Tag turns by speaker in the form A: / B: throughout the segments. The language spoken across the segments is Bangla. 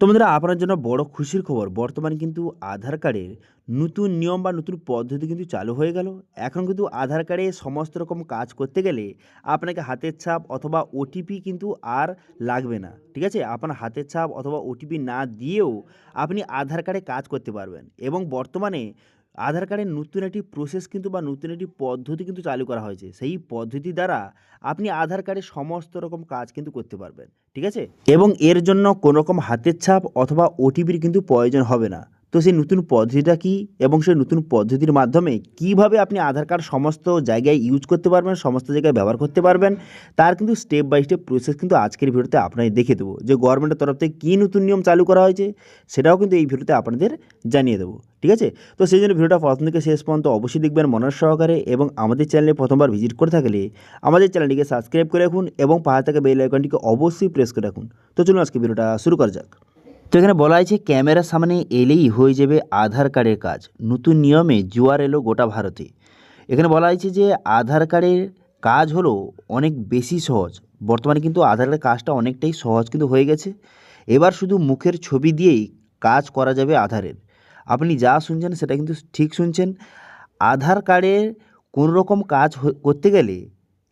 A: তো বন্ধুরা, আপনার জন্য বড় খুশির খবর, বর্তমানে কিন্তু আধার কার্ডের নতুন নিয়ম বা নতুন পদ্ধতি কিন্তু চালু হয়ে গেল। এখন কিন্তু আধার কার্ডে সমস্ত রকম কাজ করতে গেলে আপনাকে হাতের ছাপ অথবা ওটিপি কিন্তু আর লাগবে না, ঠিক আছে? আপনার হাতের ছাপ অথবা ওটিপি না দিয়েও আপনি আধার কার্ডে কাজ করতে পারবেন এবং বর্তমানে আধার কার্ডের নতুন একটি প্রসেস কিন্তু বা নতুন একটি পদ্ধতি কিন্তু চালু করা হয়েছে। সেই পদ্ধতি দ্বারা আপনি আধার কার্ডে সমস্ত রকম কাজ কিন্তু করতে পারবেন ঠিক আছে? এবং এর জন্য কোনোরকম হাতের ছাপ অথবা ওটিপির কিন্তু প্রয়োজন হবে না। তো সেই নতুন পদ্ধতিটা কি এবং সেই নতুন পদ্ধতির মাধ্যমে কীভাবে আপনি আধার কার্ড সমস্ত জায়গায় ইউজ করতে পারবেন, সমস্ত জায়গায় ব্যবহার করতে পারবেন, তার কিন্তু স্টেপ বাই স্টেপ প্রসেস কিন্তু আজকের ভিডিওতে আপনাদের দেখে দেবো। যে গভর্নমেন্টের তরফ থেকে কী নতুন নিয়ম চালু করা হয়েছে, সেটাও কিন্তু এই ভিডিওতে আপনাদের জানিয়ে দেবো। ঠিক আছে? তো সেই জন্য ভিডিওটা প্রথম থেকে শেষ পর্যন্ত অবশ্যই দেখবেন মনের সহকারে এবং আমাদের চ্যানেলে প্রথমবার ভিজিট করে থাকলে আমাদের চ্যানেলটিকে সাবস্ক্রাইব করে রাখুন এবং পাহাড় থেকে বেল আইকনটিকে অবশ্যই প্রেস করে রাখুন। তো চলুন আজকে ভিডিওটা শুরু করা যাক। তো এখানে বলা হয়েছে, ক্যামেরার সামনে এলেই হয়ে যাবে আধার কার্ডের কাজ। নতুন নিয়মে জুয়ার এলো গোটা ভারতে। এখানে বলা হয়েছে যে, আধার কার্ডের কাজ হলো অনেক বেশি সহজ। বর্তমানে কিন্তু আধার কার্ডের কাজটা অনেকটাই সহজ কিন্তু হয়ে গেছে। এবার শুধু মুখের ছবি দিয়েই কাজ করা যাবে আধারের। আপনি যা শুনছেন সেটা কিন্তু ঠিক শুনছেন। আধার কার্ডের কোনো রকম কাজ করতে গেলে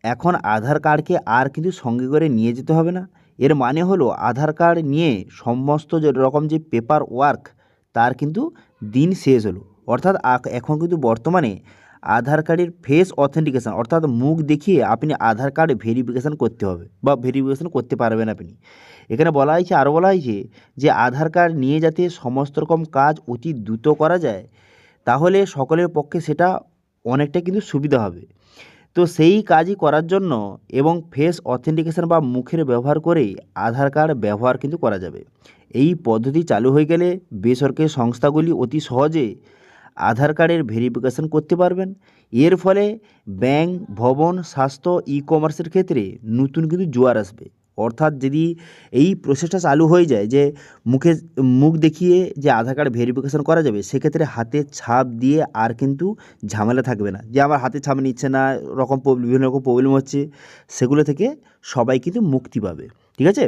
A: এখন আধার কার্ডকে আর কিন্তু সঙ্গে করে নিয়ে যেতে হবে না। এর মানে হলো আধার কার্ড নিয়ে সমস্ত যে রকম যে পেপার ওয়ার্ক তার কিন্তু দিন শেষ হলো। অর্থাৎ এখন কিন্তু বর্তমানে আধার কার্ডের ফেস অথেন্টিকেশন অর্থাৎ মুখ দেখিয়ে আপনি আধার কার্ড ভেরিফিকেশান করতে হবে বা ভেরিফিকেশান করতে পারবেন আপনি। এখানে বলা হয়েছে, আরও বলা হয়েছে যে আধার কার্ড নিয়ে যাতে সমস্ত রকম কাজ অতি দ্রুত করা যায়, তাহলে সকলের পক্ষে সেটা অনেকটা কিন্তু সুবিধা হবে। তো সেই কাজই করার জন্য এবং ফেস অথেন্টিকেশন বা মুখের ব্যবহার করে আধার কার্ড ব্যবহার কিন্তু করা যাবে। এই পদ্ধতি চালু হয়ে গেলে বেসরকারি সংস্থাগুলি অতি সহজে আধার কার্ডের ভেরিফিকেশন করতে পারবেন। এর ফলে ব্যাংক, ভবন, স্বাস্থ্য ই কমার্সের ক্ষেত্রে নতুন কিন্তু জোয়ার আসবে। অর্থাৎ যদি এই প্রসেসটা চালু হয়ে যায় যে মুখে, মুখ দেখিয়ে যে আধার কার্ড ভেরিফিকেশন করা যাবে, সেক্ষেত্রে হাতে ছাপ দিয়ে আর কিন্তু ঝামেলা থাকবে না। যে আমার হাতে ছাপ নিচ্ছে না, রকম বিভিন্ন রকম প্রবলেম হচ্ছে, সেগুলো থেকে সবাই কিন্তু মুক্তি পাবে। ঠিক আছে?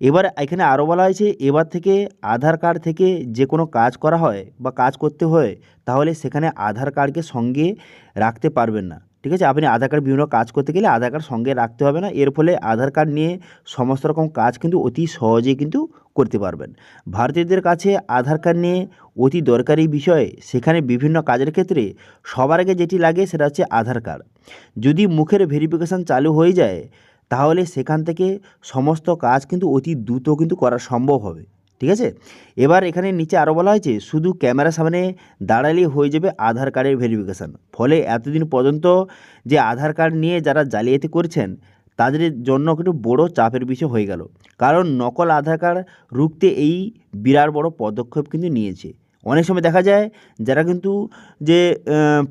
A: এবার এখানে আরও বলা হয়েছে, এবার থেকে আধার কার্ড থেকে যে কোনো কাজ করা হয় বা কাজ করতে হয়, তাহলে সেখানে আধার কার্ডকে সঙ্গে রাখতে পারবেন না। ঠিক আছে? আপনি আধার কার্ড বিভিন্ন কাজ করতে গেলে আধার কার্ড সঙ্গে রাখতে হবে না। এর ফলে আধার কার্ড নিয়ে সমস্ত রকম কাজ কিন্তু অতি সহজেই কিন্তু করতে পারবেন। ভারতীয়দের কাছে আধার কার্ড নিয়ে অতি দরকারি বিষয়, সেখানে বিভিন্ন কাজের ক্ষেত্রে সবার আগে যেটি লাগে সেটা হচ্ছে আধার কার্ড। যদি মুখের ভেরিফিকেশান চালু হয়ে যায়, তাহলে সেখান থেকে সমস্ত কাজ কিন্তু অতি দ্রুত কিন্তু করা সম্ভব হবে। ঠিক আছে? এবার এখানে নিচে আরও বলা হয়েছে, শুধু ক্যামেরার সামনে দাঁড়ালেই হয়ে যাবে আধার কার্ডের ভেরিফিকেশান ফলে এতদিন পর্যন্ত যে আধার কার্ড নিয়ে যারা জালিয়াতি করছেন, তাদের জন্য কিন্তু বড় চাপের বিষয় হয়ে গেল। কারণ নকল আধার কার্ড রুখতে এই বিরাট বড় পদক্ষেপ কিন্তু নিয়েছে। অনেক সময় দেখা যায়, যারা কিন্তু যে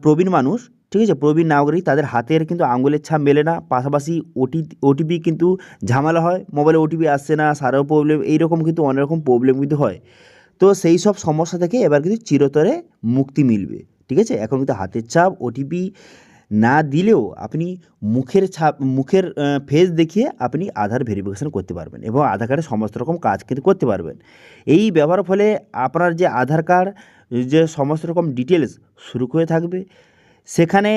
A: প্রবীণ মানুষ ঠিক আছে, প্রবীণ নাগরিক তাদের হাতের কিন্তু আঙুলের ছাপ মেলে না, পাশাপাশি ওটি, ওটিপি কিন্তু ঝামেলা হয় মোবাইলে ওটিপি আসছে না, সারাও প্রবলেম এইরকম কিন্তু অনেক রকম প্রবলেম কিন্তু হয়। তো সেই সব সমস্যা থেকে এবার কিন্তু চিরতরে মুক্তি মিলবে, ঠিক আছে? এখন কিন্তু হাতের ছাপ, ওটিপি না দিলেও আপনি মুখের ছাপ, মুখের ফেস দেখিয়ে আপনি আধার ভেরিফিকেশন করতে পারবেন এবং আধার কার্ডের সমস্ত রকম কাজ কিন্তু করতে পারবেন। এই ব্যবহারের ফলে আপনার যে আধার কার্ড যে সমস্ত রকম ডিটেলস শুরু হয়ে থাকবে সেখানে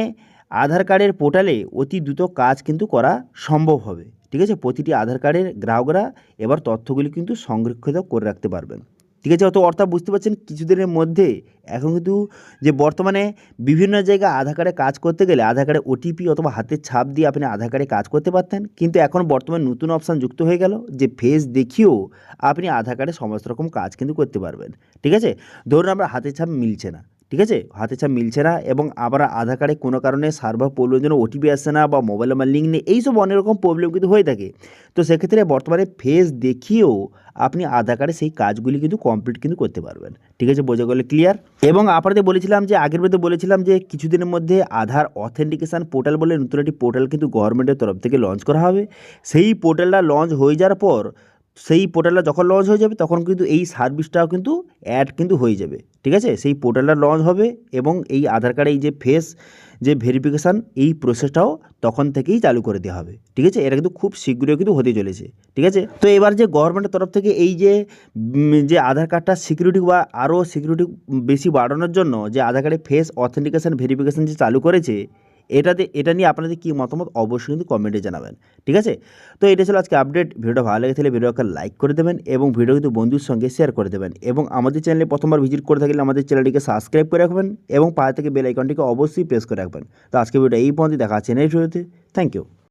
A: আধার কার্ডের পোর্টালে অতি দ্রুত কাজ কিন্তু করা সম্ভব হবে। ঠিক আছে? প্রতিটি আধার কার্ডের গ্রাহকরা এবার তথ্যগুলি কিন্তু সংরক্ষিত করে রাখতে পারবেন। ঠিক আছে? অত অর্থাৎ বুঝতে পারছেন কিছুদিনের মধ্যে এখন কিন্তু যে বর্তমানে বিভিন্ন জায়গায় আধার কার্ডে কাজ করতে গেলে আধার কার্ডে ওটিপি অথবা হাতের ছাপ দিয়ে আপনি আধার কার্ডে কাজ করতে পারতেন। কিন্তু এখন বর্তমানে নতুন অপশান যুক্ত হয়ে গেল যে ফেস দেখিয়েও আপনি আধার কার্ডে সমস্ত রকম কাজ কিন্তু করতে পারবেন। ঠিক আছে? ধরুন আমরা হাতের ছাপ মিলছে না। ঠিক আছে? হাতে ছাপ মিলছে না এবং আবার আধার কার্ডে কোনো কারণে সার্ভার প্রবলেমের জন্য ওটিপি আসছে না বা মোবাইল নাম্বার লিঙ্ক নেই, এইসব অনেক রকম প্রবলেম কিন্তু হয়ে থাকে। তো সেক্ষেত্রে বর্তমানে ফেস দেখিয়েও আপনি আধার কার্ডে সেই কাজগুলি কিন্তু কমপ্লিট কিন্তু করতে পারবেন। ঠিক আছে? বোঝা গেলে ক্লিয়ার এবং আপনাদের বলেছিলাম যে, আগের ভিডিওতে বলেছিলাম যে, কিছুদিনের মধ্যে আধার অথেন্টিকেশান পোর্টাল বলে নতুন একটি পোর্টাল কিন্তু গভর্নমেন্টের তরফ থেকে লঞ্চ করা হবে। সেই পোর্টালটা লঞ্চ হয়ে যাওয়ার পর সেই পোর্টালটা যখন লঞ্চ হয়ে যাবে, তখন কিন্তু এই সার্ভিসটাও কিন্তু অ্যাড কিন্তু হয়ে যাবে, ঠিক আছে? সেই পোর্টালটা লঞ্চ হবে এবং এই আধার কার্ডে এই যে ফেস যে ভেরিফিকেশান এই প্রসেসটাও তখন থেকেই চালু করে দেওয়া হবে, ঠিক আছে? এটা কিন্তু খুব শীঘ্রই কিন্তু হতে চলেছে, ঠিক আছে? তো এবার যে গভর্নমেন্টের তরফ থেকে এই যে যে আধার কার্ডটা সিকিউরিটি বা আরও সিকিউরিটি বেশি বাড়ানোর জন্য যে আধার কার্ডে ফেস অথেন্টিকেশন ভেরিফিকেশান যে চালু করেছে এটাতে, এটা নিয়ে আপনাদের কী মতামত অবশ্যই কিন্তু কমেন্টে জানাবেন, ঠিক আছে? তো এটা ছিল আজকে আপডেট ভিডিওটা ভালো লেগে থাকলে ভিডিওকে লাইক করে দেবেন এবং ভিডিও কিন্তু বন্ধুর সঙ্গে শেয়ার করে দেবেন এবং আমাদের চ্যানেলে প্রথমবার ভিজিট করে থাকলে আমাদের চ্যানেলটিকে সাবস্ক্রাইব করে রাখবেন এবং পায়ে থেকে বেল আইকনটিকে অবশ্যই প্রেস করে রাখবেন। তো আজকে ভিডিও এই পর্যন্ত দেখা আছে ভিডিওতে থ্যাংক ইউ